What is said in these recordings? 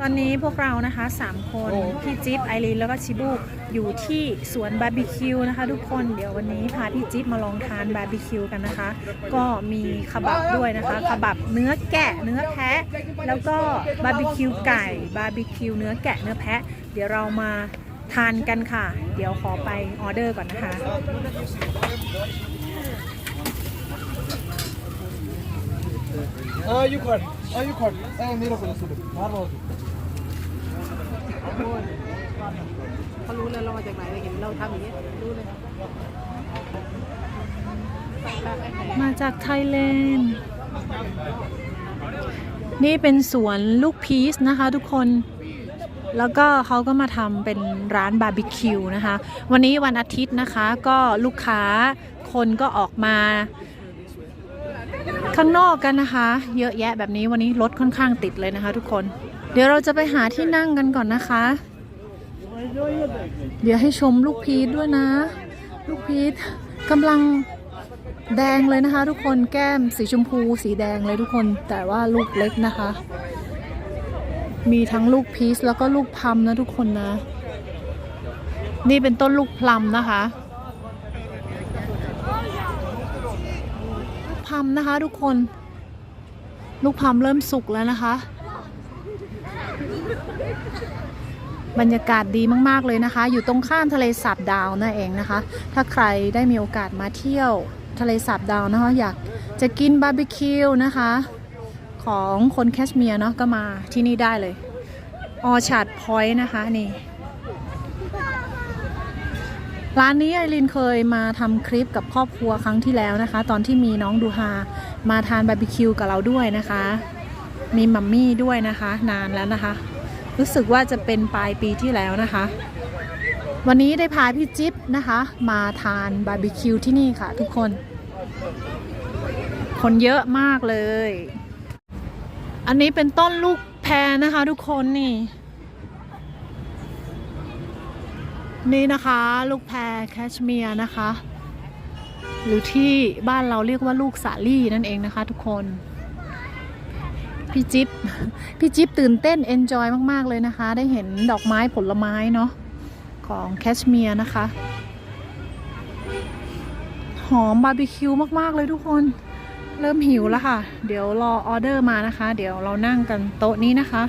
ตอนนี้พวกเรานะคะ 3 คน พี่จิ๊บไอรีนแล้วก็ชิบูอยู่ที่สวนบาร์บีคิวนะคะทุกคนเดี๋ยววันนี้พาพี่จิ๊บมาลองทานบาร์บีคิวกันนะคะ ก็มีขบับด้วยนะคะขบับเนื้อแกะเนื้อแพะ แล้วก็บาร์บีคิวไก่บาร์บีคิวเนื้อแกะเนื้อแพะ เดี๋ยวเรามาทานกันค่ะ เดี๋ยวขอไปออเดอร์ก่อนนะคะ Aa yukarı. Aa yukarı. Aa nereye kadar sürdüm? Var mı oldu? เขารู้เลยเรามาจากไหนเห็นเราทำอย่างนี้รู้เลยมาจากไทยแลนด์ นี่เป็นสวนลูกพีชนะคะทุกคน แล้วก็เขาก็มาทำเป็นร้านบาร์บีคิวนะคะ วันนี้วันอาทิตย์นะคะก็ลูกค้าคนก็ออกมา ข้างนอกกันนะคะ เยอะแยะแบบนี้วันนี้รถค่อนข้างติดเลยนะคะ ทุกคน เดี๋ยวเราจะไปหาที่นั่งกันก่อนนะคะ เดี๋ยวให้ชมลูกพีชด้วยนะ ลูกพีชกำลังแดงเลยนะคะ ทุกคนแก้มสีชมพูสีแดงเลยทุกคน แต่ว่าลูกเล็กนะคะ มีทั้งลูกพีชแล้วก็ลูกพลัมนะทุกคนนะ นี่เป็นต้นลูกพลัมนะคะลูกพลั มนะคะทุกคน ลูกพลัมเริ่มสุกแล้วนะคะ บรรยากาศดีมากๆเลยนะคะ อยู่ตรงข้ามทะเลสาบดาวนั่นเองนะคะ ถ้าใครได้มีโอกาสมาเที่ยวทะเลสาบดาวนะคะอยากจะกินบาร์บีคิวนะคะ ของคนแคชเมียร์เนาะก็มาที่นี่ได้เลย ออชาร์ดพอยต์นะคะนี่ ร้านนี้ไอรินเคยมาทำคลิปกับครอบครัวครั้งที่แล้วนะคะ ตอนที่มีน้องดูฮามาทานบาร์บีคิวกับเราด้วยนะคะ มีมัมมี่ด้วยนะคะ นานแล้วนะคะ รู้สึกว่าจะเป็นปลายปีที่แล้วนะคะ วันนี้ได้พาพี่จิ๊บนะคะ มาทานบาร์บีคิวที่นี่ค่ะ ทุกคน คนเยอะมากเลย อันนี้เป็นต้นลูกแพรนะคะ ทุกคนนี่ นี่นะคะ ลูกแพรแคชเมียร์นะคะ หรือที่บ้านเราเรียกว่าลูกสาลี่นั่นเองนะคะทุกคน พี่จิ๊บพี่จิ๊บตื่นเต้นเอนจอยมาก ๆ เลยนะคะ ได้เห็นดอกไม้ผลไม้เนาะของแคชเมียร์นะคะ หอมบาร์บีคิวมาก ๆ เลยทุกคนเริ่มหิวแล้วค่ะ เดี๋ยวรอออเดอร์มานะคะ เดี๋ยวเรานั่งกันโต๊ะนี้นะคะ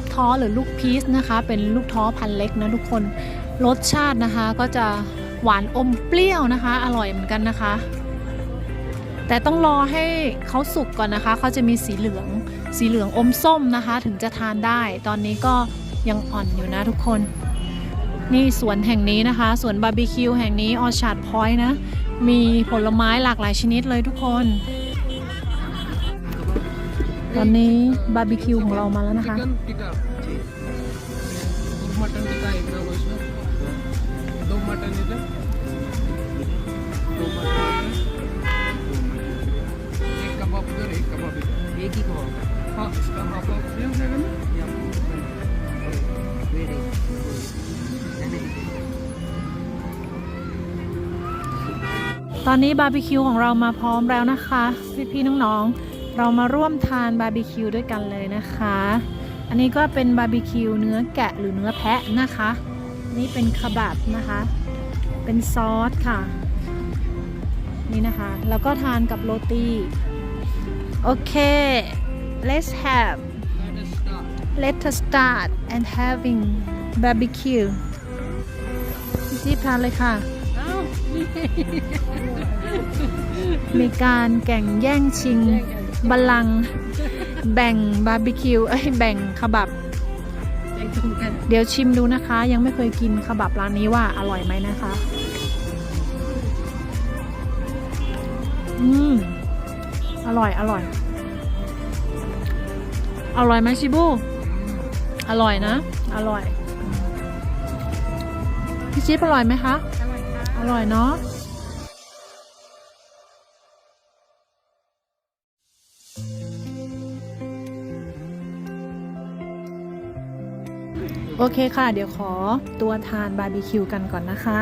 ลูกท้อหรือลูกพีชนะคะ เป็นลูกท้อพันเล็กนะทุกคนรสชาตินะคะก็จะหวานอมเปรี้ยวนะคะ อร่อยเหมือนกันนะคะ แต่ต้องรอให้เขาสุกก่อนนะคะเขาจะมีสีเหลืองสีเหลืองอมส้มนะคะ ถึงจะทานได้ ตอนนี้ก็ยังอ่อนอยู่นะทุกคน นี่สวนแห่งนี้นะคะสวนบาร์บีคิวแห่งนี้ออชาร์ดพอยต์นะ มีผลไม้หลากหลายชนิดเลยทุกคน ตอนนี้บาร์บีคิวของเรามาแล้วนะคะ ตอนนี้บาร์บีคิวของเรามาพร้อมแล้วนะคะ พี่ๆน้องๆ เรามาร่วมทานบาร์บีคิวด้วยกันเลยนะคะ อันนี้ก็เป็นบาร์บีคิวเนื้อแกะหรือเนื้อแพะนะคะ นี่เป็นคาบับนะคะ เป็นซอสค่ะ นี่นะคะ แล้วก็ทานกับโรตี โอเค let's have let us start let us start and having barbecue พี่จิ๊บทานเลยค่ะอ้าวนี่มีการแข่งแย่งชิง บัลลังก์แบ่งบาร์บีคิวเอ้ยแบ่งขบับใจตรงกันเดี๋ยวชิมดูนะคะ ยังไม่เคยกินขบับร้านนี้ว่าอร่อยไหมนะคะ อืม อร่อยอร่อย อร่อยไหมชิบู อร่อยนะ อร่อย พี่จิ๊บอร่อยไหมคะ อร่อยค่ะอร่อยเนาะ โอเคค่ะ เดี๋ยวขอตัวทานบาร์บีคิวกันก่อนนะคะ